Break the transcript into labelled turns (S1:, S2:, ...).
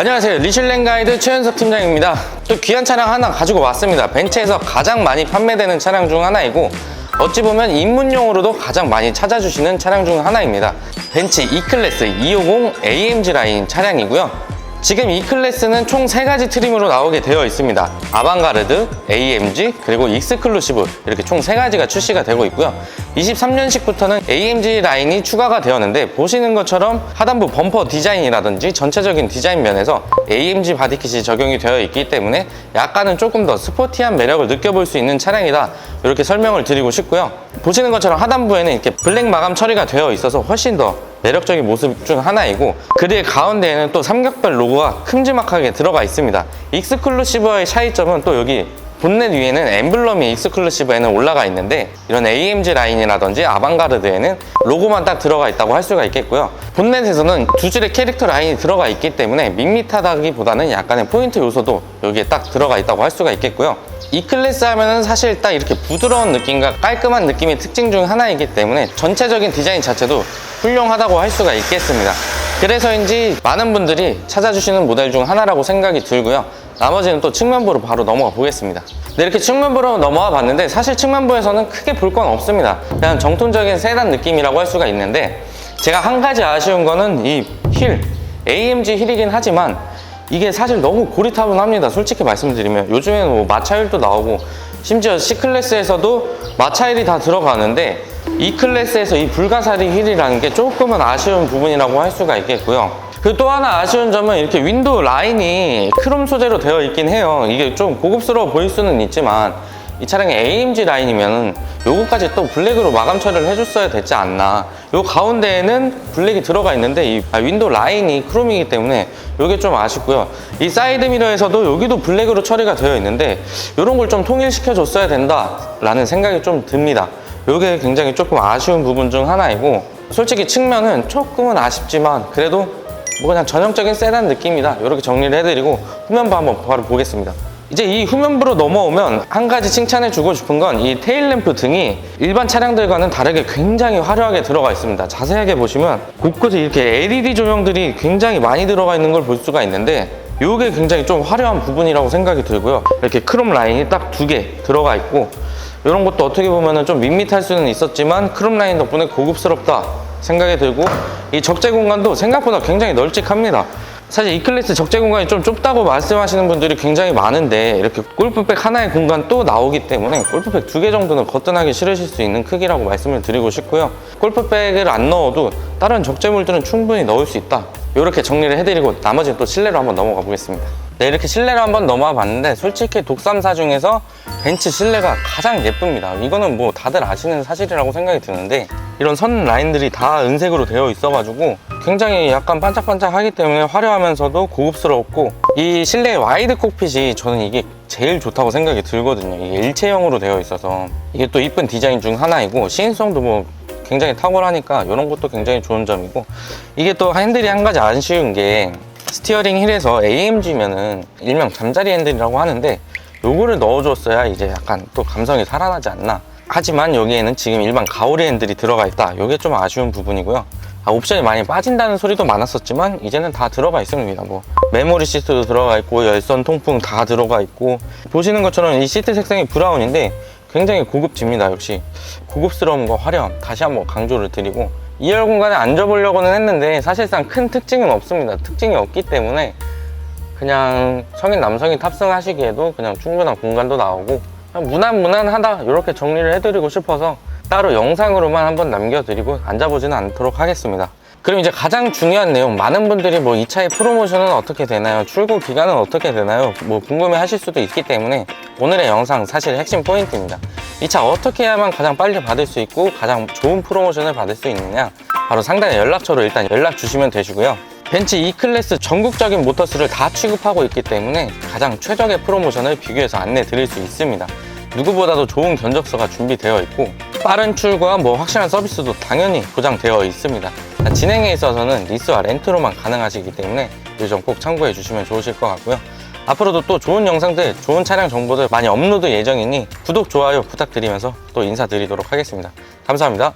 S1: 안녕하세요. 리슐랭 가이드 최현석 팀장입니다. 또 귀한 차량 하나 가지고 왔습니다. 벤츠에서 가장 많이 판매되는 차량 중 하나이고 어찌 보면 입문용으로도 가장 많이 찾아주시는 차량 중 하나입니다. 벤츠 E클래스 250 AMG 라인 차량이고요. 지금 E클래스는 총 세가지 트림으로 나오게 되어 있습니다. 아방가르드, AMG, 그리고 익스클루시브 이렇게 총 세가지가 출시가 되고 있고요. 23년식부터는 AMG 라인이 추가가 되었는데 보시는 것처럼 하단부 범퍼 디자인이라든지 전체적인 디자인 면에서 AMG 바디킷이 적용이 되어 있기 때문에 약간은 조금 더 스포티한 매력을 느껴볼 수 있는 차량이다 이렇게 설명을 드리고 싶고요. 보시는 것처럼 하단부에는 이렇게 블랙 마감 처리가 되어 있어서 훨씬 더 매력적인 모습 중 하나이고 그릴 가운데에는 또 삼각별 로고가 큼지막하게 들어가 있습니다. 익스클루시브의 차이점은 또 여기 본넷 위에는 엠블럼이 익스클루시브에는 올라가 있는데 이런 AMG 라인이라든지 아방가르드에는 로고만 딱 들어가 있다고 할 수가 있겠고요. 본넷에서는 두 줄의 캐릭터 라인이 들어가 있기 때문에 밋밋하다기보다는 약간의 포인트 요소도 여기에 딱 들어가 있다고 할 수가 있겠고요. 이 클래스 하면은 사실 딱 이렇게 부드러운 느낌과 깔끔한 느낌의 특징 중 하나이기 때문에 전체적인 디자인 자체도 훌륭하다고 할 수가 있겠습니다. 그래서인지 많은 분들이 찾아주시는 모델 중 하나라고 생각이 들고요. 나머지는 또 측면부로 바로 넘어가 보겠습니다. 네, 이렇게 측면부로 넘어가 봤는데 사실 측면부에서는 크게 볼 건 없습니다. 그냥 정통적인 세단 느낌이라고 할 수가 있는데 제가 한 가지 아쉬운 거는 이 휠, AMG 휠이긴 하지만 이게 사실 너무 고리타분합니다. 솔직히 말씀드리면 요즘에는 뭐 마차율도 나오고 심지어 C 클래스에서도 마차율이 다 들어가는데 E 클래스에서 이 불가사리 휠이라는 게 조금은 아쉬운 부분이라고 할 수가 있겠고요. 그또 하나 아쉬운 점은 이렇게 윈도우 라인이 크롬 소재로 되어 있긴 해요. 이게 좀 고급스러워 보일 수는 있지만 이 차량이 AMG 라인이면 요거까지 또 블랙으로 마감 처리를 해줬어야 됐지 않나. 요 가운데에는 블랙이 들어가 있는데 이 아, 윈도우 라인이 크롬이기 때문에 요게 좀 아쉽고요. 이 사이드 미러에서도 여기도 블랙으로 처리가 되어 있는데 이런 걸 좀 통일시켜 줬어야 된다 라는 생각이 좀 듭니다. 요게 굉장히 조금 아쉬운 부분 중 하나이고 솔직히 측면은 조금은 아쉽지만 그래도 뭐 그냥 전형적인 세단 느낌이다. 이렇게 정리를 해드리고 후면부 한번 바로 보겠습니다. 이제 이 후면부로 넘어오면 한 가지 칭찬해 주고 싶은 건 이 테일램프 등이 일반 차량들과는 다르게 굉장히 화려하게 들어가 있습니다. 자세하게 보시면 곳곳에 이렇게 LED 조명들이 굉장히 많이 들어가 있는 걸 볼 수가 있는데 이게 굉장히 좀 화려한 부분이라고 생각이 들고요. 이렇게 크롬 라인이 딱 두 개 들어가 있고 이런 것도 어떻게 보면 좀 밋밋할 수는 있었지만 크롬 라인 덕분에 고급스럽다 생각이 들고 이 적재 공간도 생각보다 굉장히 널찍합니다. 사실 이 클래스 적재 공간이 좀 좁다고 말씀하시는 분들이 굉장히 많은데 이렇게 골프백 하나의 공간 또 나오기 때문에 골프백 두 개 정도는 거뜬하게 실으실 수 있는 크기라고 말씀을 드리고 싶고요. 골프백을 안 넣어도 다른 적재물들은 충분히 넣을 수 있다. 이렇게 정리를 해드리고 나머지는 또 실내로 한번 넘어가 보겠습니다. 네, 이렇게 실내로 한번 넘어와 봤는데 솔직히 독삼사 중에서 벤츠 실내가 가장 예쁩니다. 이거는 뭐 다들 아시는 사실이라고 생각이 드는데 이런 선 라인들이 다 은색으로 되어 있어 가지고 굉장히 약간 반짝반짝 하기 때문에 화려하면서도 고급스럽고 이 실내 와이드 콕핏이 저는 이게 제일 좋다고 생각이 들거든요. 이게 일체형으로 되어 있어서 이게 또 이쁜 디자인 중 하나이고 시인성도 뭐 굉장히 탁월하니까 이런 것도 굉장히 좋은 점이고 이게 또 핸들이 한 가지 아쉬운 게 스티어링 힐에서 AMG면은 일명 잠자리 핸들이라고 하는데 요거를 넣어줬어야 이제 약간 또 감성이 살아나지 않나. 하지만 여기에는 지금 일반 가오리 핸들이 들어가 있다. 요게 좀 아쉬운 부분이고요. 아, 옵션이 많이 빠진다는 소리도 많았었지만 이제는 다 들어가 있습니다 뭐. 메모리 시트도 들어가 있고 열선 통풍 다 들어가 있고. 보시는 것처럼 이 시트 색상이 브라운인데 굉장히 고급집니다 역시. 고급스러움과 화려함 다시 한번 강조를 드리고 2열 공간에 앉아보려고는 했는데 사실상 큰 특징은 없습니다. 특징이 없기 때문에 그냥 성인 남성이 탑승하시기에도 그냥 충분한 공간도 나오고 무난무난하다 이렇게 정리를 해드리고 싶어서 따로 영상으로만 한번 남겨드리고 앉아보지는 않도록 하겠습니다. 그럼 이제 가장 중요한 내용 많은 분들이 뭐 이 차의 프로모션은 어떻게 되나요? 출고 기간은 어떻게 되나요? 뭐 궁금해 하실 수도 있기 때문에 오늘의 영상 사실 핵심 포인트입니다 이 차 어떻게 해야만 가장 빨리 받을 수 있고 가장 좋은 프로모션을 받을 수 있느냐 바로 상단에 연락처로 일단 연락 주시면 되시고요 벤츠 E클래스 전국적인 모터스를 다 취급하고 있기 때문에 가장 최적의 프로모션을 비교해서 안내 드릴 수 있습니다. 누구보다도 좋은 견적서가 준비되어 있고 빠른 출고와 뭐 확실한 서비스도 당연히 보장되어 있습니다. 진행에 있어서는 리스와 렌트로만 가능하시기 때문에 이 점 꼭 참고해 주시면 좋으실 것 같고요. 앞으로도 또 좋은 영상들, 좋은 차량 정보들 많이 업로드 예정이니 구독, 좋아요 부탁드리면서 또 인사드리도록 하겠습니다. 감사합니다.